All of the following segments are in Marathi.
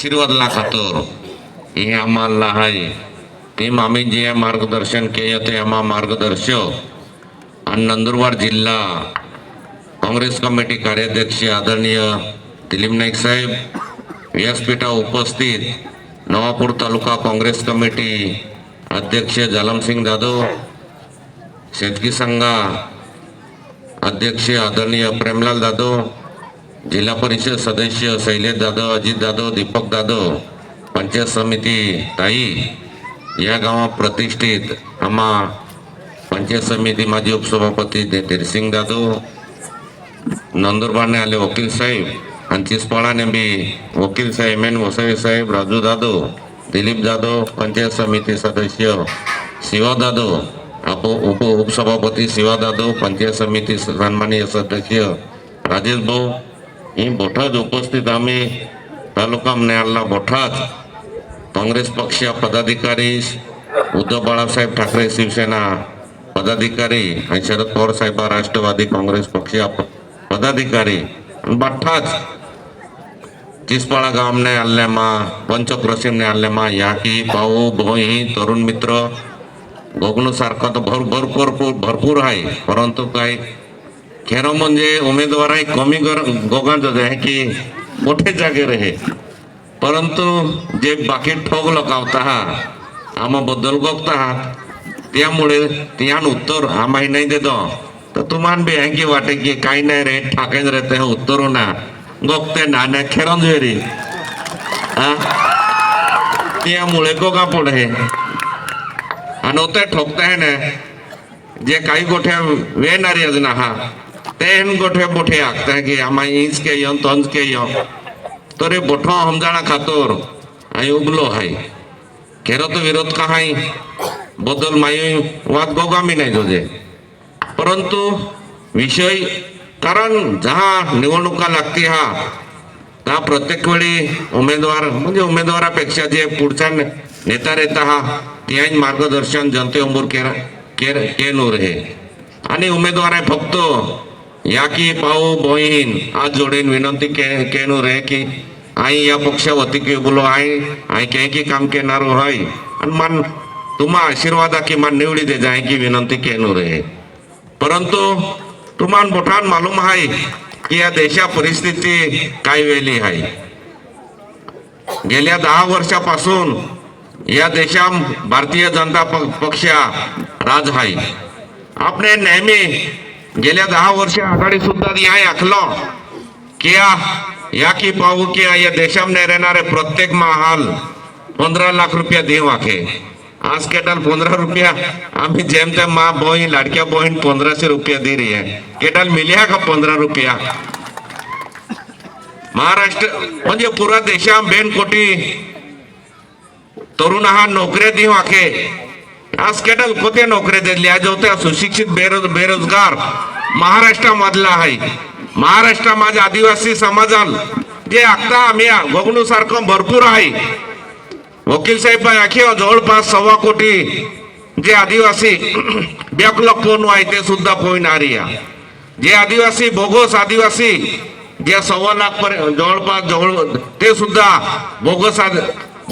आशीर्वादला खातर हे आम्हाला आहे. ते आम्ही जे मार्गदर्शन केले ते आम्हा मार्गदर्शक. आणि नंदुरबार जिल्हा काँग्रेस कमिटी कार्याध्यक्ष आदरणीय दिलीप नाईक साहेब व्यासपीठा उपस्थित नवापूर तालुका काँग्रेस कमिटी अध्यक्ष जालमसिंग जाधव शेतकी संघा अध्यक्ष आदरणीय प्रेमलाल जाधव जिल्हा परिषद सदस्य शैलेश जाधव अजित जाधव दीपक जाधव पंचायत समिती ताई या गावात प्रतिष्ठित आम्हा पंचायत समिती माजी उपसभापती धीरसिंग जाधव नंदुरबारने आले वकील साहेब आणि चिसपाळाने बी वकील साहेब एन वसई साहेब राजू जाधव दिलीप जाधव पंचायत समिती सदस्य शिवा जाधव अप उप उपसभापती शिवा जाधव पंचायत समिती सन्माननीय सदस्य राजेश भाऊ ही बोठाज उपस्थित आम्ही तालुका न्यायालयाला बोठाज काँग्रेस पक्ष पदाधिकारी उद्धव बाळासाहेब ठाकरे शिवसेना पदाधिकारी आणि शरद पवार साहेब राष्ट्रवादी काँग्रेस पक्ष पदाधिकारी. आणि बठ्ठाच चिसपाळा गावने न्यायालयमा पंचक्रोशीमने न्यायालयमा या की भाऊ भोई तरुण मित्र गोगणूसारखा तर भर भरपूर भरपूर आहे. परंतु काही खेरो म्हणजे उमेदवाराही कमी कर गोगांचं आहे की मोठे जागे आहे. परंतु जे बाकी ठोक लोक आहात आम्हा बद्दल गोगता आहात त्यामुळे त्यान उत्तर आम्हाही नाही देतो. तर तुम्हाला बी आहे वाटे की काही नाही रे ठाकेन रे ते उत्तर ना गोगते ना ना खेळून वेरी त्यामुळे गोगा पुढे आणि ते ठोकताय ना जे काही गोठ्या वेणारी अजून हा ते गोठे बोठे हाकताय की आम्हा इंच के यो तंच के यो तर रे बोठो समजाणा खातोर आणि उगलो हाय खेरो तो विरोध का हाय बदल माई वाद गोगामी नाही तुझे परंतु विषय कारण जहा निवडणुका लागते हा त्या प्रत्येक वेळी उमेदवार म्हणजे उमेदवारापेक्षा जे पुढचा नेता रेता हा त्याही मार्गदर्शन जनतेसमोर केर केर केनूर हे आणि उमेदवार आहे फक्त या की बोईन आज जोडीन विनंती के केनू रे की आई या पक्षावती की बोलो आई आई के की काम केनारो हाय आणि मान तुम्हा आशीर्वादा किमान निवडी दे जाय की विनंती केनूर रे. परंतु तुम्हाला मोठान मालूम आहे की या देशा परिस्थिती काय वेली आहे गेल्या दहा वर्षापासून या देशा भारतीय जनता प- राज आहे आपणे नेहमी गेल्या दहा वर्ष आघाडी सुद्धा या ऐकलो किया? या की पाहू की या देशामध्ये राहणारे प्रत्येक महाल पंधरा लाख रुपया देव आखे. आज केटाल पंधरा रुपया. आम्ही जेम तेम मा बहीण लाडक्या बहीण पंधराशे रुपया दे रही है केटाल मिल्या का पंधरा रुपया? महाराष्ट्र म्हणजे पुरा देशा बेन कोटी तरुण हा नोकऱ्या देऊ आखे. आज केटल कोते नोकऱ्या दिली आज होत्या सुशिक्षित बेरोज बेरोजगार. महाराष्ट्रामधला आहे. महाराष्ट्र माझ्या आदिवासी समाजान जे आता आम्ही बघणू सारखं भरपूर आहे. वकील साहेब आखी जवळपास सव्वा कोटी जे आदिवासी बॅकलॉग फोन आहे ते सुद्धा पोहणारी आहे जे आदिवासी बोगस आदिवासी जे सव्वा लाख पर्यंत जवळपास जवळ ते सुद्धा बोगस आद-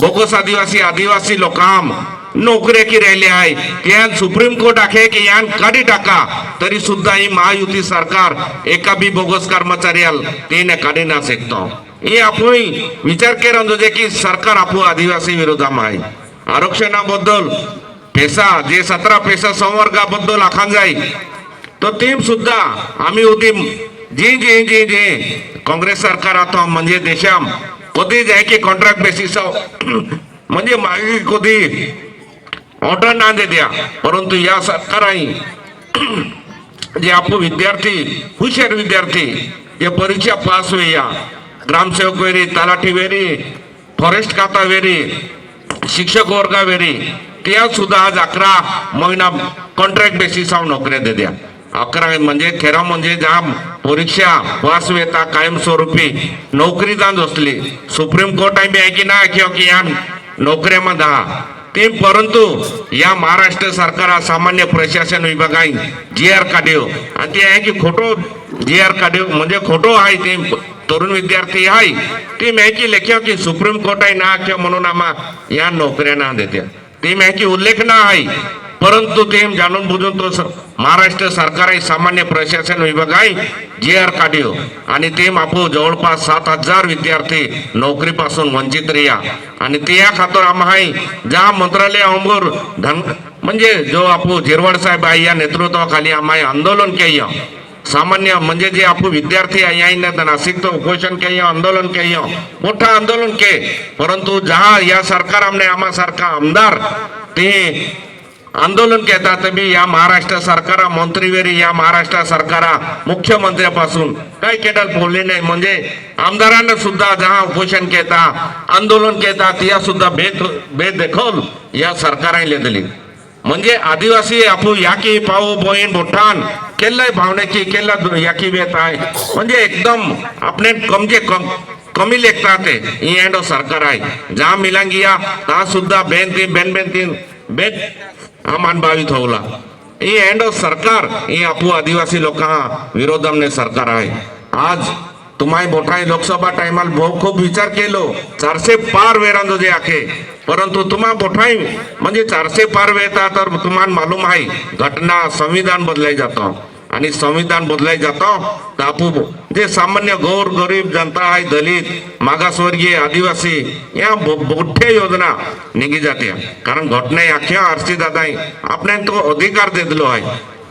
बोगस आदिवासी आदिवासी लोकांम. नोकऱ्या की राहिले आहे त्यान सुप्रीम कोर्ट आखे की यान काढी टाका तरी सुद्धा ही महायुती सरकार एका बी बोगस कर्मचाऱ्याल तेने काढी ना शकतो हे आपण विचार केला म्हणजे की सरकार आपू आदिवासी विरोधाम आहे आरक्षणाबद्दल पेसा जे सतरा पेसा संवर्गाबद्दल आखान तर ते सुद्धा आम्ही होती जी जी जी, जे, काँग्रेस सरकार आता म्हणजे देशा कधी जाय की कॉन्ट्रॅक्ट बेसिस म्हणजे मागे कधी ऑर्डर ना दे द्या. परंतु या सरकाराही जे आपण विद्यार्थी हुशार विद्यार्थी जे परीक्षा पास होईया ग्रामसेवक वेरी तलाठी वेरी फॉरेस्ट खाता वेरी शिक्षक वर्गा वेरी त्या सुद्धा आज अकरा महिना कॉन्ट्रॅक्ट बेसिसावर नोकऱ्या दे द्या. अकरा म्हणजे खेरा म्हणजे ज्या परीक्षा पास वेता कायमस्वरूपी नोकरी जाण असली सुप्रीम कोर्ट आम्ही आहे की ना किंवा की या नोकऱ्यामध्ये ते परंतु या महाराष्ट्र सरकार सामान्य प्रशासन विभागाई जी आर काढ्यो आणि ते आहे की खोटो जी आर काढ्यो म्हणजे खोटो आहे ते तरुण विद्यार्थी आहे. ती माहिती लेख्या की सुप्रीम कोर्ट आहे ना म्हणून आम्हा या नोकऱ्या ना देत्या. ती माहिती उल्लेख ना आहे. परंतु ते जाणून बुजून तो महाराष्ट्र सरकार आहे सामान्य प्रशासन विभाग आहे जी आर काढ्यो आणि ते मापू जवळपास सात हजार विद्यार्थी नोकरीपासून वंचित रिया. आणि ते या खातर आम्हा आहे ज्या मंत्रालय अंबर धन म्हणजे जो आपू झिरवड साहेब आहे या नेतृत्वाखाली आम्हा आंदोलन केय सामान्य म्हणजे जे आपण विद्यार्थी आहे यांना नाशिक तो उपोषण केलं आंदोलन केलं मोठं आंदोलन के. परंतु जहा या सरकार आमने आम्हा सारखा आमदार ते आंदोलन घेतात मी या महाराष्ट्र सरकारा मंत्रीवेरी या महाराष्ट्र सरकारा मुख्यमंत्र्यापासून. काय केडल बोलले नाही म्हणजे आमदारांना सुद्धा जहा उपोषण केता आंदोलन केतात या सुद्धा भेद भेद देखोल या सरकाराने दिली म्हणजे आदिवासी आपू याकी पाऊ बोईन बोठान केल्लाय भावनेची केल्ला याकी बेत आहे. म्हणजे एकदम आपणे कमजे कम कमी लेखतात ते ही अँड सरकार आहे. जा मिलांगिया ता सुद्धा बेन तीन बेन बेन तीन बेन हा मानभावित होवला ही एंड सरकार ही आपू आदिवासी लोक विरोधामने सरकार आहे. आज तुम्हाय मोठा लोकसभा टायमाल भाऊ खूप विचार केलो. चारशे पार वेरांजो जे आखे. परंतु तुम्हा मोठाई म्हणजे चारशे पार वेळता तर तुम्हाला मालूम आहे घटना संविधान बदलाय जातो. आणि संविधान बदलाय जातो. दापू जे सामान्य गौर गरीब जनता आहे दलित मागासवर्गीय आदिवासी या मोठ्या योजना निघी जाते. कारण घटना आख्या आरसी दादा आपण तो अधिकार दिलो आहे.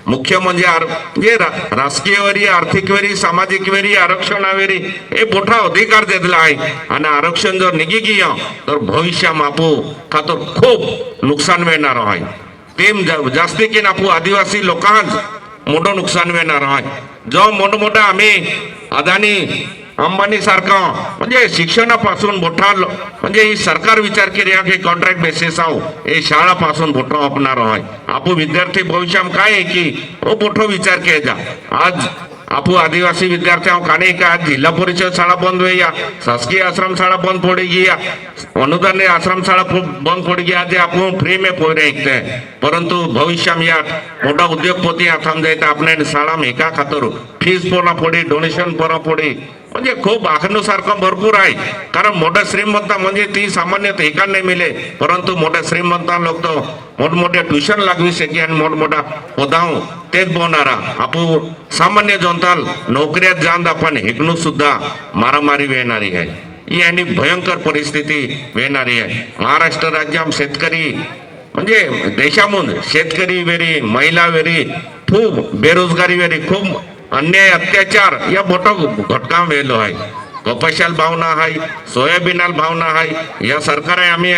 मुख्य म्हणजे आर- जे राजकीय वेरी आर्थिक वेरी सामाजिक वेरी आरक्षणावेरी हे मोठा अधिकार देतला आहे. आणि आरक्षण जर निघी गेलं तर भविष्या मापू खातर खूप नुकसान मिळणार आहे. ते जा- जास्ती की नापू आदिवासी लोकांच मोठं नुकसान मिळणार आहे. जो मोठमोठा आम्ही अदानी अंबानी सारखं म्हणजे शिक्षणापासून मोठा म्हणजे ही सरकार विचार केली आहे की कॉन्ट्रॅक्ट बेसिस आहो हे शाळापासून मोठं आपणार आहे. आपू विद्यार्थी भविष्यात काय आहे की हो मोठं विचार केला. आज आपू आदिवासी विद्यार्थ्यां काने का? जिल्हा परिषद शाळा बंद होईया. शासकीय आश्रम शाळा बंद पड़ी गया अनुदान आश्रम शाळा बंद पड़ी गया जे आपण फ्री में पोरे ऐकते. परंतु भविष्य में या मोठा उद्योगपती थांब जायचं आपने शाळा एका खातर फीस पोना पडी डोनेशन पर पडी. म्हणजे खूप आखण्यासारखं भरपूर आहे. कारण मोठ्या श्रीमंता म्हणजे ती सामान्य एका नाही मिले. परंतु मोठ्या श्रीमंता लोक तो मोठमोठ्या ट्युशन लागवी शके आणि मोठमोठा पदाव तेच बोलणारा. आपू सामान्य जनताल नोकऱ्यात जाऊन आपण हेकणू सुद्धा मारामारी वेणारी आहे. ही आणि भयंकर परिस्थिती वेणारी आहे. महाराष्ट्र राज्यात शेतकरी म्हणजे देशामधून शेतकरी वेरी महिला वेरी खूप बेरोजगारी वेरी खूप अन्याय अत्याचार या मोठा घटका वेलो आहे. कपाशाल भावना आहे सोयाबीनाल भावना आहे या सरकार आहे. आम्ही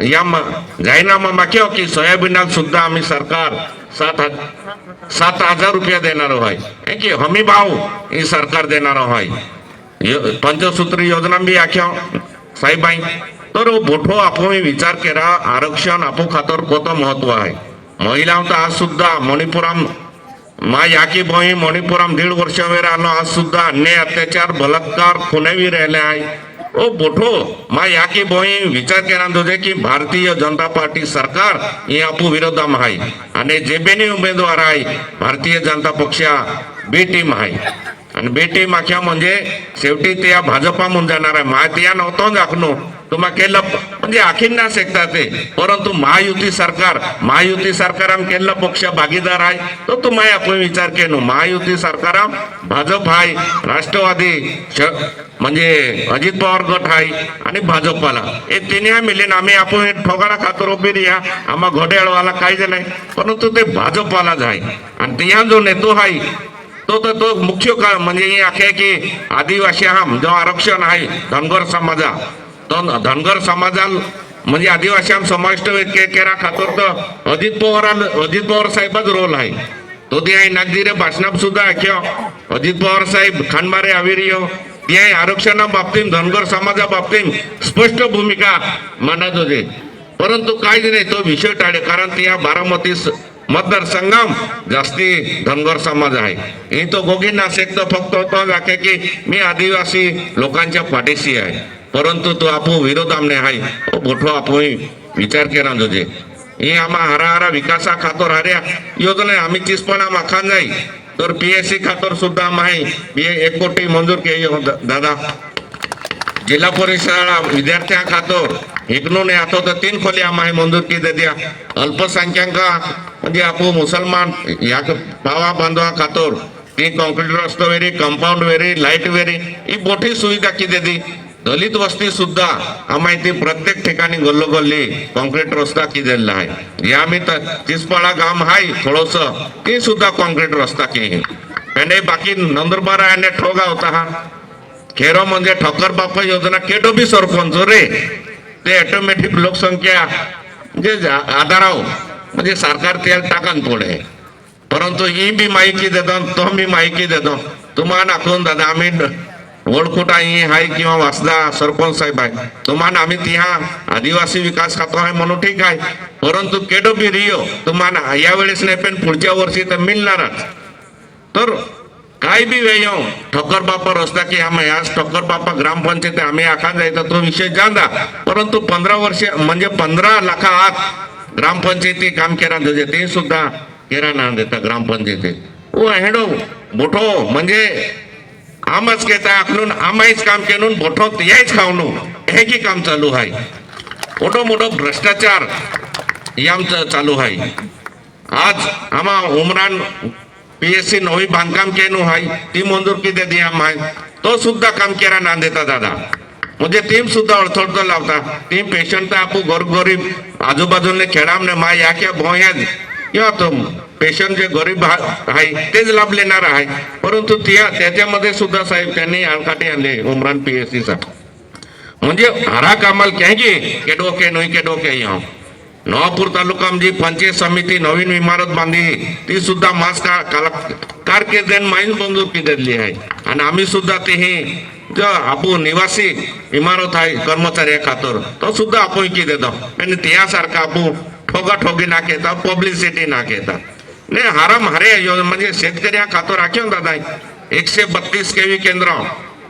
या म- जाहीरनामा माग्यो की सोयाबीनाल सुद्धा आम्ही सरकार सात हजार सात हजार रुपया देणार आहे. की हमी भाव ही सरकार देणार आहे. यो- योजना बी आख्या हो, साहेब तर बोठो मोठो आपण विचार केला आरक्षण आपो खातर कोणतं महत्त्व आहे. महिला तर आज सुद्धा मणिपुराम मा याकी भाई मणिपुराम दीड वर्ष वेळ आलो आज सुद्धा अन्याय अत्याचार बलात्कार खुनेवी राहिले आहे. ओ मोठो मा याकी बोही विचार केला तुझे की भारतीय जनता पार्टी सरकार ही आपू विरोधाम आहे आणि जे बेनी उमेदवार आहे भारतीय जनता पक्षा बी टीम आहे आणि बी टीम अख्या म्हणजे शेवटी त्या भाजपा म्हणून जाणार आहे माहिती नव्हतो दाखनो तुम्हा केलं म्हणजे आखीन ना ते. परंतु महायुती सरकार महायुती सरकाराम केलं पक्ष भागीदार आहे. तो तुम्ही आपण विचार केलो. महायुती सरकाराम भाजप आहे राष्ट्रवादी म्हणजे अजित पवार गट आहे आणि भाजपवाला. हे तिन्ही मिलेन आम्ही आपण ठोगाडा खातर उभी रिया आम्हा घोड्याळवाला काहीच नाही. परंतु ते भाजपवालाच आहे. आणि तिया जो नेतो आहे तो तर तो मुख्य म्हणजे हे अखे की आदिवासी हा जो आरक्षण आहे धनगर समाजा. धनगर समाजाल म्हणजे आदिवासी समाविष्ट केला केरा खातर तर अजित पवार अजित पवार साहेबच रोल आहे. तो ते आहे नागदिरे भाषणात सुद्धा ऐक्यो अजित पवार साहेब खानबारे आविरियो हो. ते आहे आरक्षणा बाबतीत धनगर समाजा बाबतीत स्पष्ट भूमिका मांडत होते. परंतु काहीच नाही तो विषय टाळे कारण ते या बारामती स- मतदारसंघाम जास्ती धनगर समाज आहे. हे तो गोगी नाशिक तर फक्त तो व्याख्या की मी आदिवासी लोकांच्या पाठीशी आहे. परंतु तो आपो विरोध आमने आहे. तो मोठो आपो विचार केला तुझे हे आम्हा हरा हरा विकासा खातर हाऱ्या योजना पण तीसपणा माखान जाई. तर पीएससी खातर सुद्धा माही बी एक कोटी मंजूर केली हो दादा. जिल्हा परिषद विद्यार्थ्या विद्यार्थ्यां खातर एकनून यातो तर तीन खोली आम्हाला मंजूर की दे दिया. अल्पसंख्याक म्हणजे आपू मुसलमान या पावा बांधवा खातर. ती कॉन्क्रीट रस्तो वेरी कंपाऊंड वेरी लाइट वेरी ही मोठी सुविधा किती दी दलित वस्ती सुद्धा आम्हाला प्रत्येक ठिकाणी गल्लोगल्ली कॉन्क्रीट रस्ता की दिलेला आहे. या आम्ही तर तिसपाळा गाम हाय थोडस ते सुद्धा कॉन्क्रीट रस्ता की पेंडे बाकी नंदुरबार आहे ठोगा होता हा. खेरो म्हणजे ठोकर बापा योजना केडो बी सरपंच रे. ते ऑटोमॅटिक लोकसंख्या म्हणजे जा- आधाराव म्हणजे सरकार त्याला टाकन पुढे परंतु ही बी माहिती देतो तो बी माहिती देतो. तुम्हाला दाखवून दादा आम्ही ओळखुटा ही आहे किंवा वासदा सरपंच साहेब आहे. तुम्हाला आम्ही तिहा आदिवासी विकास खातो आहे म्हणून ठीक आहे. परंतु केडो बी रिओ तुम्हाला यावेळेस नाही पण पुढच्या वर्षी तर मिळणारच. तर काय बी वेळ येऊ ठोकर बापा रस्ता की आम्ही आज ठोकर बापा ग्रामपंचायत आम्ही आखा जायचा तो विषय जांदा परंतु पंधरा वर्ष म्हणजे पंधरा लाखा आत ग्रामपंचायती काम केला देते ते सुद्धा केरा ना देता ग्रामपंचायती ओ हेडो मोठो म्हणजे आमच घेता आखलून आमाईच काम केलून मोठो यायच खावणू हे की काम चालू आहे मोठो मोठो भ्रष्टाचार हे आमचं चालू आहे आज आम्हा उमरान पीएससी नवी बांधकाम केनू हाय ती मंजूर किती दी आम्हाय तो सुद्धा काम केला ना देता दादा। म्हणजे टीम सुद्धा अडथळतो लावता। टीम पेशंट आपू गोरगरीब आजूबाजूने खेळामने माय याक्या भोयात किंवा तो पेशंट जे गरीब हा- आहे तेच लाभ लेणार आहे. परंतु त्या त्याच्यामध्ये सुद्धा साहेब त्यांनी आळकाटे आणले उमरान पी एस सी साठी म्हणजे हरा कामाल क्या के डोके नाही के डोके या नवापूर तालुका जी पंचायत समिती नवीन इमारत बांधली. ती सुद्धा मास का कारकिर्दीन माईन मंजूर केलेली आहे. आणि आम्ही सुद्धा ते हे आपण निवासी इमारत आहे कर्मचारी खातर तो सुद्धा आपण की देतो. आणि त्यासारखा आपण ठोगा ठोगी ना घेता पब्लिसिटी ना घेता. नाही हरम हारे यो- म्हणजे शेतकरी हा खातो राख्यो ना दादा एकशे बत्तीस केवी केंद्र.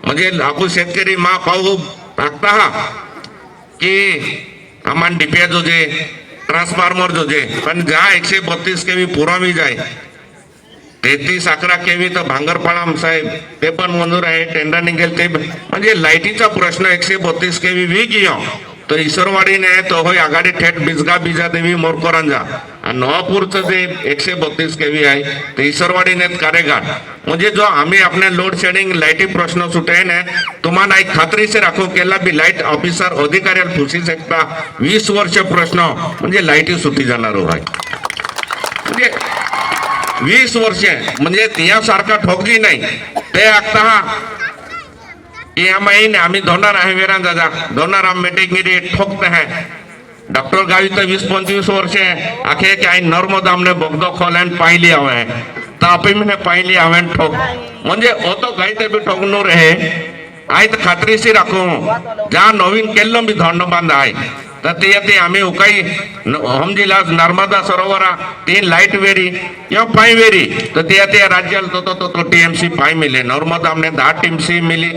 म्हणजे आपण शेतकरी मा पाहू टाकता हा. की आम्हाला डीपीआय जोजे ट्रान्सफॉर्मर जोजे पण ज्या एकशे बत्तीस केवी पुरावी जाय. तेहतीस अकरा केवी तर भांगरपाळा साहेब ते पण मंजूर आहे टेंडर निघेल ते. म्हणजे लाईटीचा प्रश्न एकशे बत्तीस केवी वी कियो तर इसरवाडीने तो होय आघाडी थेट बिजगा बिजा देवी मोरकोरांजा. आणि नवापूरचं जे एकशे बत्तीस केवी आहे ते इसरवाडीने कार्यघाट म्हणजे जो आम्ही आपल्या लोड शेडिंग लाईटी प्रश्न सुटे ने तुम्हाला एक खात्रीचे राखू केला बी लाइट ऑफिसर अधिकाऱ्याला फुसी शकता वीस वर्ष प्रश्न म्हणजे लाईटी सुटी जाणार हो आहे म्हणजे वीस वर्षे म्हणजे यासारखा ठोकली नाही. ते आता कि हम महीने आम्ही धोणार आहे वेरा दादा धोणार आम मेटिंगिरी ठोकते हैं डॉक्टर गावी तर वीस पंचवीस वर्ष आखे की आई नर्मदा आमने बोगदो खोल्यान पाहिली हवे तापी मने पाहिली हवे ठोक म्हणजे ओतो काही ते बी ठोकणूर आहे आई तर खात्रीशी राखू ज्या नवीन केल्लो बी धोंड बांध आहे तर ते ते आम्ही उकाई हमजिला नर्मदा सरोवरा तीन लाइट वेरी किंवा पाय वेरी तर ते ते राज्याला तो तो तो तो टीएमसी पाय मिले नर्मदा हमने दहा टीएमसी मिली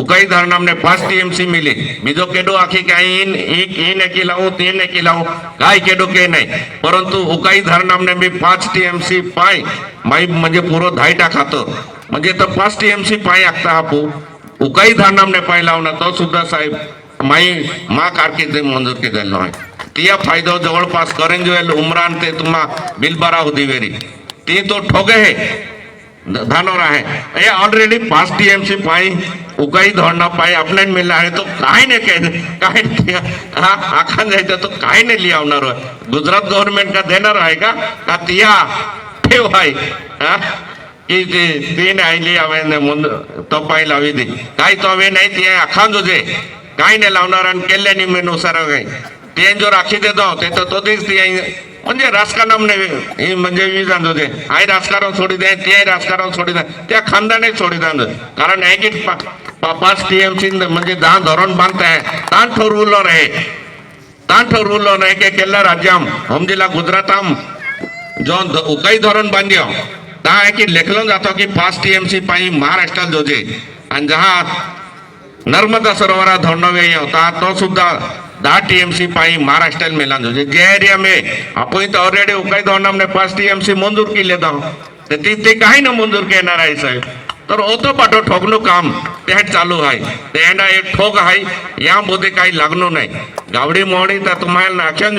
उकई धरना हमने फर्स्ट टीएमसी मिली बीजो केडो आखी के इन एक इन के लाऊं तीन के लाऊं काई केडो के नहीं परंतु उकई धरना हमने भी पांच टीएमसी पाई माई म्हणजे पूरो धाईटा खातो म्हणजे तर फर्स्ट टीएमसी पाई आखता आपू उकई धरना हमने पाई लावून तो सुद्धा साहेब माई मा कारकिर्दी मंजूर केलेलो आहे तिया फायदो जवळपास करंजवेल उमरान ते तुम्हा बिलबारा होती वेरी ती तो ठोगे हे धानोर आहे हे। ऑलरेडी पाच टीएमसी पाई उगाई धोरणा पाई आपल्याला मिळला आहे तो काय नाही काय काय नाही. हा आखान जायचं तो काय नाही लिहावणार आहे गुजरात गव्हर्नमेंट का देणार आहे का का तिया ठेव आहे हा? की ते ते नाही लिहावे ने मुंद तो पाय लावी दे। काय तो हवे नाही ते आखान जोजे काय नाही लावणार आणि केल्याने मेनुसार काही ते जो राखी देतो ते तर तो तेच ते म्हणजे राजकारण हे म्हणजे मी जाणतो ते. आई राजकारण सोडी दे ते राजकारण सोडी दे. त्या खानदाने सोडी दे कारण आहे की पा- पा- पाच टीएमसी म्हणजे दहा धोरण बांधताय ताण ठरवलं आहे ताण ठरवलं नाही. की केला राज्याम. हमजिला गुजराताम. जो उकाई धोरण बांधियो. ता आहे की लेखलो जातो की पाच टीएमसी पाई महाराष्ट्रात जोजे आणि जहा नर्मदा सरोवरा धोंडवे होता तो सुद्धा दहा टीएमसी पाई महाराष्ट्र में लांदो जे म्हणजे एरिया में आपण तो ऑलरेडी उकाई धोरण हमने पाच टीएमसी मंजूर केले था तर ते ते काही न मंजूर करणार आहे साहेब. तर ओतो पाठो ठोकणं काम. ते चालू आहे. ते एक ठोक आहे. यामध्ये काही लागणं नाही. गावडी मोहडी तर तुम्हाला नाक्षण